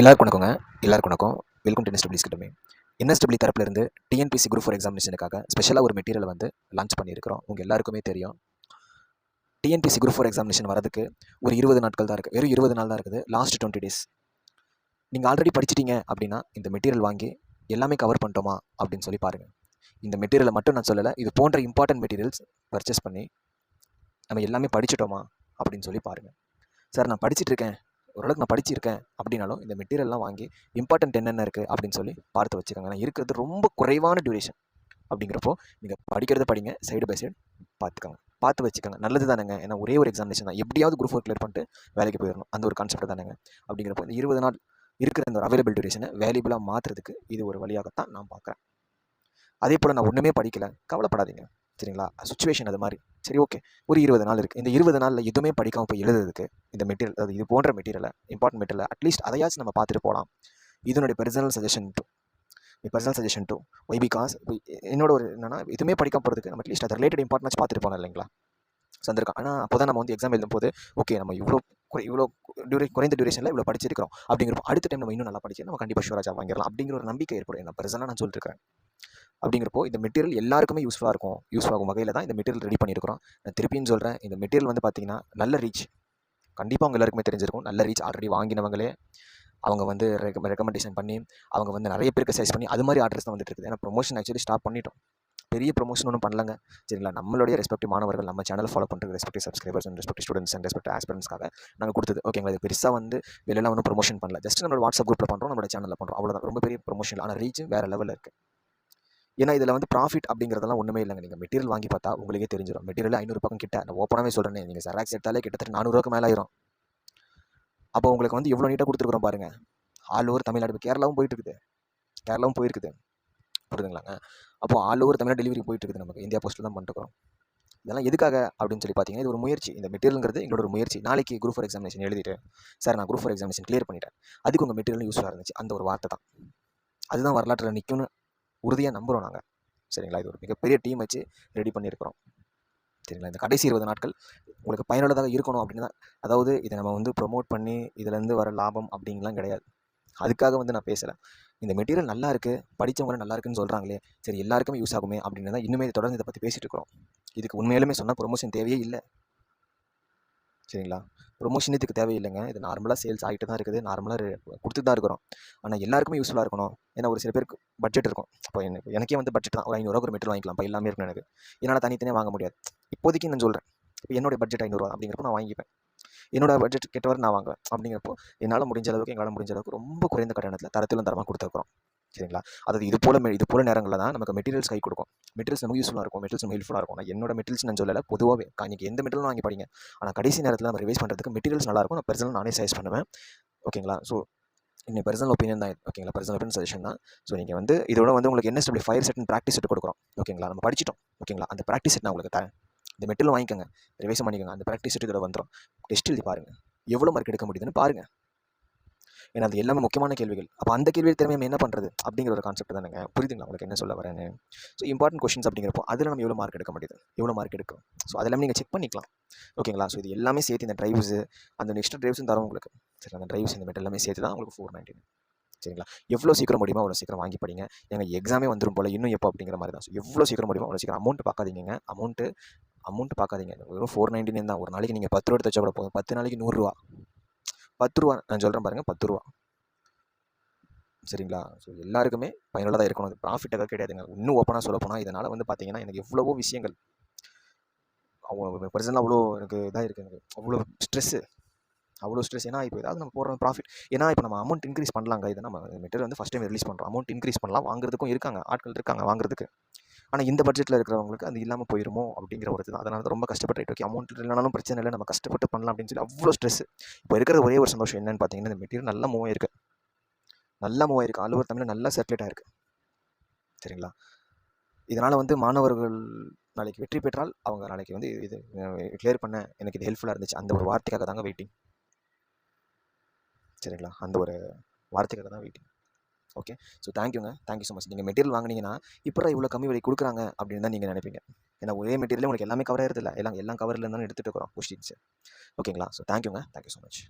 எல்லாருக்கும் வணக்கங்க. எல்லாருக்கும் வணக்கம். வெல்கம் டு என்எஸ்டபிள்யூ கிட்டமே என்எஸ்டபிள்யூ தரப்புலேருந்து டிஎன்பிசி குரூப் ஃபோர் எக்ஸாமினேஷனுக்காக ஸ்பெஷலாக ஒரு மெட்டீரியல் வந்து லான்ச் பண்ணியிருக்கிறோம். உங்கள் எல்லாருக்குமே தெரியும். டிஎன்பிசி குரூப் ஃபோர் எக்ஸாமினேஷன் வரதுக்கு ஒரு இருபது நாட்கள் தான் இருக்குது வெறும் இருபது நாள் தான் இருக்குது. லாஸ்ட் டுவெண்ட்டி டேஸ் நீங்கள் ஆல்ரெடி படிச்சிட்டீங்க அப்படின்னா இந்த மெட்டீரியல் வாங்கி எல்லாமே கவர் பண்ணிட்டோமா அப்படின்னு சொல்லி பாருங்கள் இந்த மெட்டீரியலை மட்டும் நான் சொல்லலை இது போன்ற இம்பார்ட்டன்ட் மெட்டீரியல்ஸ் பர்ச்சேஸ் பண்ணி நம்ம எல்லாமே படிச்சிட்டோமா அப்படின்னு சொல்லி பாருங்கள் சார் நான் படிச்சிட்டு இருக்கேன். ஓரளவுக்கு நான் படிச்சிருக்கேன் அப்படின்னாலும் இந்த மெட்டீரியல்லாம் வாங்கி இம்பார்ட்டன்ட் என்னென்ன இருக்குது அப்படின்னு சொல்லி பார்த்து வச்சுக்கோங்க ஏன்னா இருக்கிறது ரொம்ப குறைவான டியூரேஷன் அப்படிங்கிறப்போ நீங்கள் படிக்கிறத படிங்க சைடு பை சைடு பார்த்துக்கோங்க. பார்த்து வச்சுக்கோங்க. நல்லது தானேங்க. ஏன்னா ஒரே ஒரு எக்ஸாமினேஷன் தான். எப்படியாவது குரூப் ஒர்க் கிளியர் பண்ணிட்டு வேலைக்கு போயிடணும். அந்த ஒரு கான்செப்ட் தானேங்க. அப்படிங்கிறப்போ இந்த இருபது நாள் இருக்கிற இந்த ஒரு அவைலபிள் டியூரேஷனை வேல்யூபிளாக மாற்றுறதுக்கு இது ஒரு வழியாகத்தான் நான் பார்க்குறேன். அதே போல் நான் ஒன்றுமே படிக்கல. கவலைப்படாதீங்க. சரிங்களா? சுச்சுவேஷன் அது மாதிரி. சரி ஓகே ஒரு இருபது நாள் இருக்குது இந்த இருபது நாளில் எதுவுமே படிக்காமல் போய் எழுதுறதுக்கு இந்த மெட்டீரியல் அது இது போன்ற மெட்டீரியலை இம்பார்ட்டன்ட் மெட்டீரியல் அட்லீஸ்ட் அதையாச்சும் நம்ம பார்த்துட்டு போகலாம். இதனுடைய personal suggestion too personal suggestion too why because என்னோட ஒரு என்னன்னா எதுவுமே படிக்காம போகிறதுக்கு நம்ம அட்லீஸ்ட் அது ரிலேட்டட் இம்பார்ட்டன்ஸ் பார்த்துட்டு போனோம் இல்லைங்களா? சந்திருக்கோம் ஆனால் அப்போ தான் நம்ம வந்து எக்ஸாம் எழுதும் போது ஓகே நம்ம இவ்வளோ குறை இவ்வளோ டியூரே குறைந்த டியூரேஷனில் இவ்வளோ படிச்சிருக்கிறோம் அப்படிங்கிறப்போ அடுத்த டைம் நம்ம இன்னும் நல்லா படிச்சு நம்ம கண்டிப்பாக ஷூராஜா வாங்கிடலாம் அப்படிங்கிற ஒரு நம்பிக்கை ஏற்படும். நான் பர்சனலாக நான் சொல்லிருக்கேன் அப்படிங்கிறப்போ இந்த மெட்டீரியல் எல்லாருக்குமே யூஸ்ஃபுல்லாக இருக்கும். யூஸ் ஆகும் வகையில் தான் இந்த மெட்டீரியல் ரெடி பண்ணியிருக்கிறோம். நான் திருப்பியும் சொல்கிறேன் இந்த மெட்டீரியல் வந்து பார்த்தீங்கன்னா நல்ல ரீச் கண்டிப்பாக அவங்க எல்லாருக்குமே தெரிஞ்சிருக்கும். நல்ல ரீச் ஆல்ரெடி வாங்கினவங்களே அவங்க வந்து ரெக்க ரெக்கமெண்டேஷன் பண்ணி அவங்க வந்து நிறைய பேருக்கு சைஸ் பண்ணி அது மாதிரி ஆர்டர்ஸ் தான் வந்துட்டு இருக்குது. ஏன்னா ப்ரொமோஷன் ஆக்சுவலி ஸ்டாப் பண்ணிட்டோம். பெரிய ப்ரொமோஷன் ஒன்றும் பண்ணலங்க. சரிங்களா? நம்மளுடைய ரெஸ்பெக்டிவ் மாணவர்கள் நம்ம சேனல் ஃபாலோ பண்ணுறது respective subscribers and respective students and respect ஆஸ்பிரன்ஸ்க்காக நாங்கள் கொடுத்தது ஓகேங்களா இது பெருசாக வந்து வெளியெல்லாம் ஒன்றும் ப்ரொமோஷன் பண்ணல. ஜஸ்ட் நம்மளோட வாட்ஸ்அப் குரூப்பில் பண்ணுறோம் நம்மளோட சேனலில் பண்ணுறோம் அவ்வளோதான் ரொம்ப பெரிய ப்ரொமோஷன் ஆனால் ரீச் வேறு லெவலில் இருக்குது ஏன்னா இதில் வந்து ப்ராஃபிட் அப்படிங்கிறதெல்லாம் ஒன்றுமே இல்லைங்க. நீங்கள் மெட்டீரியல் வாங்கி பார்த்தா உங்களுக்கே தெரிஞ்சிடும் மெட்டீரியல் ஐநூறு பக்கம் கிட்ட. நான் ஓப்பனாகவே சொல்கிறேன் நீங்கள் ஜெராக்ஸ் எடுத்தாலே கிட்டத்தட்ட நானூறுவாக்கு மேலே ஆயிரும். அப்போ உங்களுக்கு வந்து எவ்வளோ நீட்டாக கொடுத்துருக்குறோம் பாருங்கள் ஆல் ஓவர் தமிழ்நாடு. கேரளாவும் போயிட்டு இருக்குது கேரளாவும் போயிருக்குது. புரியுதுங்களாங்க? அப்போ ஆல் ஓவர் தமிழ்நாடு டெலிவரி போயிட்டு இருக்குது நமக்கு இந்தியா போஸ்ட்டில் தான் பண்ணிட்டுருக்கோம் இதெல்லாம் எதுக்காக அப்படின்னு சொல்லி பார்த்தீங்கன்னா இது ஒரு முயற்சி. இந்த மெட்டீரியலுங்கிறது எங்களோட ஒரு முயற்சி. நாளைக்கு குரூப் ஃபோர் எக்ஸாமினேஷன் எழுதிட்டு சார் நான் குரூப் ஃபோர் எக்ஸாமினேஷன் கிளியர் பண்ணிட்டேன். அதுக்கு உங்கள் மெட்டீரியல் யூஸ்ஃபுல்லாக இருந்துச்சு. அந்த ஒரு வார்த்தை தான். அதுதான் வரலாற்றில் நிற்கும்னு உறுதியாக நம்புகிறோம் நாங்கள் சரிங்களா? இது ஒரு மிகப்பெரிய டீம் வச்சு ரெடி பண்ணியிருக்கிறோம். சரிங்களா? இந்த கடைசி இருபது நாட்கள் உங்களுக்கு பயனுள்ளதாக இருக்கணும் அப்படின்னு தான் அதாவது இதை நம்ம வந்து ப்ரொமோட் பண்ணி இதுலேருந்து வர லாபம் அப்படிங்கலாம் கிடையாது. அதுக்காக வந்து நான் பேசலை. இந்த மெட்டீரியல் நல்லா இருக்குது படித்தவங்க நல்லா இருக்குன்னு சொல்கிறாங்களே சரி எல்லாருக்குமே யூஸ் ஆகுமே அப்படின்னு தான் இன்னுமே தொடர்ந்து இதை பற்றி பேசிகிட்டு இருக்கிறோம். இதுக்கு உண்மையிலுமே சொன்னால் ப்ரொமோஷன் தேவையே இல்லை. சரிங்களா? ப்ரொமோஷன் இதுக்கு தேவையில்லைங்க. இது நார்மலாக சேல்ஸ் ஆகிட்டு தான் இருக்குது. நார்மலாக கொடுத்துட்டு தான் இருக்கிறோம். ஆனால் எல்லாருக்குமே யூஸ்ஃபுல்லாக இருக்கணும். ஏன்னா ஒரு சில பேருக்கு பட்ஜெட் இருக்கும். இப்போ எனக்கு எனக்கே வந்து பட்ஜெட் தான். ஒரு ஐநூறுரூவா ஒரு மெட்டீரியல் வாங்கிக்கலாம். இப்போ எல்லாமே இருக்கும் எனக்கு. என்னால் தனித்தனியாக வாங்க முடியாது. இப்போதைக்கு நான் சொல்கிறேன் இப்போ என்னோடய பட்ஜெட் ஐநூறுரூவா அப்படிங்கிறப்ப நான் வாங்கிப்பேன். என்னோட பட்ஜெட் கெட்டவர் நான் வாங்குவேன். அப்படிங்கிறப்போ என்னால் முடிஞ்ச அளவுக்கு எங்களால் முடிஞ்ச அளவுக்கு ரொம்ப குறைந்த கட்டணத்தில் தரத்திலும் தரமாக கொடுத்துருக்குறோம். சரிங்களா? அதாவது இது போல மெ- இது போல நேரங்களில் தான் நமக்கு மெட்டீரியல்ஸ் கை கொடுக்கும். மெட்டீரியல்ஸ் நமக்கு யூஸ்ஃபுல்லாக இருக்கும். மெட்டீரியல்ஸ் நம்ம ஹெல்ப்ஃபுல்லாக இருக்கும். நான் என்னோட மெட்டீரியல்ஸ் நான் சொல்லலை. பொதுவாகவே இன்னைக்கு எந்த மெட்டீரியலும் வாங்கி படிங்க. ஆனால் கடைசி நேரத்தில் நம்ம ரிவைஸ் பண்ணுறதுக்கு மெட்டீரியல்ஸ் நல்லா இருக்கும். நான் பர்சனல் நானே சைஸ் பண்ணுவேன். ஓகேங்களா ஸோ இன்னைக்கு பர்சனல் ஒப்பீனியன் தான் ஓகேங்களா பர்சனல் ஒப்பீனியன் சஜஷன் தான். ஸோ நீங்கள் வந்து இதோட வந்து உங்களுக்கு என்ன ஸ்டெப் ஃபயர் செட்டன் ப்ராக்டிஸ் செட் கொடுக்குறோம். ஓகேங்களா நம்ம படிச்சிட்டோம். ஓகேங்களா அந்த ப்ராக்டிஸ் செட் நான் உங்களுக்கு தரேன். இந்த மெட்டீரியல் வாங்கிக்கோங்க. ரிவைஸ் பண்ணிக்கோங்க. அந்த ப்ராக்டிஸ் செட் இதோட வந்துடும் டெஸ்ட் எழுதி பாருங்கள் எவ்வளோ மார்க் எடுக்க முடியுதுன்னு பாருங்கள் ஏன்னா அது எல்லாமே முக்கியமான கேள்விகள். அப்போ அந்த கேள்வி திறமையை நம்ம என்ன பண்ணுறது அப்படிங்கிற ஒரு கான்செப்ட் தானுங்க. புரியுதுங்களா? உங்களுக்கு என்ன சொல்ல வரேன்னு? ஸோ இம்பார்ட்டன்ட் கொஷின்ஸ் அப்படிங்கிறப்போ அதில் நம்ம எவ்வளோ மார்க் எடுக்க முடியுது? எவ்வளோ மார்க் எடுக்கும்? ஸோ அதெல்லாமே நீங்கள் செக் பண்ணிக்கலாம். ஓகேங்களா? ஸோ இது எல்லாமே சேர்த்து இந்த ட்ரைவ்ஸு அந்த நெக்ஸ்ட் ட்ரைவ்ஸும் தரோம் உங்களுக்கு. சரி அந்த ட்ரைவ்ஸ் இந்த மாதிரி எல்லாமே சேர்த்து தான் உங்களுக்கு ஃபோர் நைன்டீன் சரிங்களா? எவ்வளோ சீக்கிரம் முடியுமோ அவ்வளோ சீக்கிரம் வாங்கி படிங்க. எங்கள் எக்ஸாமே வந்துடும் போல். இன்னும் எப்போ அப்படிங்கிற மாதிரி தான். ஸோ எவ்வளோ சீக்கிரம் முடியுமோ அவ்வளோ சீக்கிரம் அமௌண்ட் பார்க்காதீங்க அமௌண்ட்டு அமௌண்ட் பார்க்காதீங்க. வெறும் ஃபோர் நைன்டின் தான். ஒரு நாளைக்கு நீங்கள் பத்து ரூபா எடுத்து வச்சா கூட போதும். பத்து நாளைக்கு நூறுரூவா பத்து ரூபா நான் சொல்கிறேன் பாருங்கள் பத்து ரூபா சரிங்களா? ஸோ எல்லாருக்குமே பயனுள்ளதாக இருக்கணும். அது ப்ராஃபிட்டாக கிடையாதுங்க. இன்னும் ஓப்பனாக சொல்ல போனால் இதனால் வந்து பார்த்தீங்கன்னா எனக்கு எவ்வளவோ விஷயங்கள். அவங்க பர்சனலாக அவ்வளோ எனக்கு இதாக இருக்குது எனக்கு அவ்வளோ ஸ்ட்ரெஸ்ஸு அவ்வளோ ஸ்ட்ரெஸ் ஏன்னா இப்போ ஏதாவது நம்ம போடுற ப்ராஃபிட் ஏன்னா இப்போ நம்ம அமௌண்ட் இன்க்ரீஸ் பண்ணலாங்க. இதை நம்ம மெட்டீரியல் வந்து ஃபஸ்ட் டைம் ரிலீஸ் பண்ணுறோம் அமௌண்ட் இன்க்ரீஸ் பண்ணலாம். வாங்குறதுக்கும் இருக்காங்க. ஆட்கள் இருக்காங்க வாங்குறதுக்கு. ஆனால் இந்த பட்ஜெட்டில் இருக்கிறவங்களுக்கு அது இல்லாமல் போயிருமோ? அப்படிங்கிற ஒரு இதுதான். அதனால தான் ரொம்ப கஷ்டப்பட்டு ஓகே அமௌண்ட் இல்லைனாலும் பிரச்சனை இல்லை. நம்ம கஷ்டப்பட்டு பண்ணலாம் அப்படின்னு சொல்லி அவ்வளோ ஸ்ட்ரெஸ் இப்போ இருக்கிற ஒரே ஒரு சந்தோஷம் என்னன்னு பார்த்தீங்கன்னா இந்த மெட்டீரியல் நல்லா மூவ் ஆயிருக்கு நல்லா மூவ் ஆயிருக்கு ஆல் ஓவர் தமிழில் நல்லா சர்க்குலேட் ஆயிருக்கு சரிங்களா? இதனால் வந்து மாணவர்கள் நாளைக்கு வெற்றி பெற்றால் அவங்க நாளைக்கு வந்து இது கிளியர் பண்ண எனக்கு இது ஹெல்ப்ஃபுல்லாக இருந்துச்சு. அந்த ஒரு வார்த்தைக்காக தாங்க வெயிட்டிங் சரிங்களா? அந்த ஒரு வார்த்தைக்காக தான் வெயிட்டிங் ஓகே ஸோ தேங்க்யூங்க தேங்க்யூ ஸோ மச் நீங்கள் மெட்டீரியல் வாங்குனீங்கன்னா இப்போ இவ்வளோ கம்மி விலை கொடுக்குறாங்க அப்படின்னு தான் நீங்கள் நினைப்பீங்க. ஏன்னா ஒரே மெட்டீரியல் உங்களுக்கு எல்லாமே கவர் ஆயிருதில்ல? எல்லாம் எல்லாம் கவரில் இருந்தாலும் எடுத்துகிட்டு இருக்கிறோம் கொஸ்டின்ஸ் ஓகேங்களா ஸோ தேங்க்யூங்க தேங்க்யூ ஸோ மச்